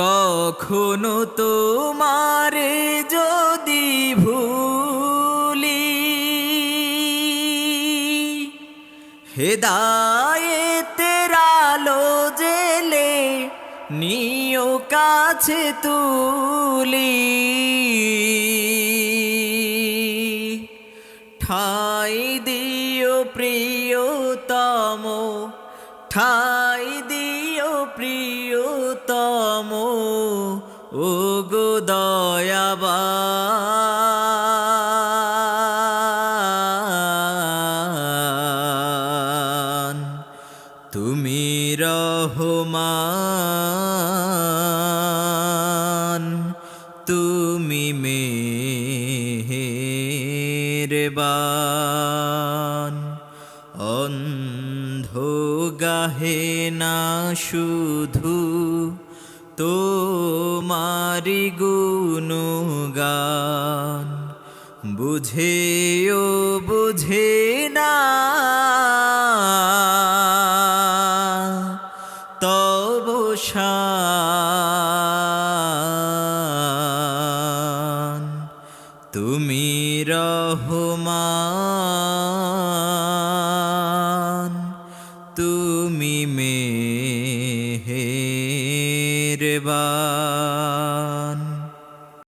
কখনো তোমারে যদি ভুলি, হেদায়েতের আলো জেলে নিও কাছে তুলি। ঠাই দিও প্রিয়তম, ঠাই দিও প্রিয়তম ও গো দয়াবান তুমি রহমান তুমি মেহেরবান অন্ধ গাহে না শুধু তোমারি গুণগান। বুঝেও বুঝে না। তব তুমি রহমান। তুমি মেহেরবান।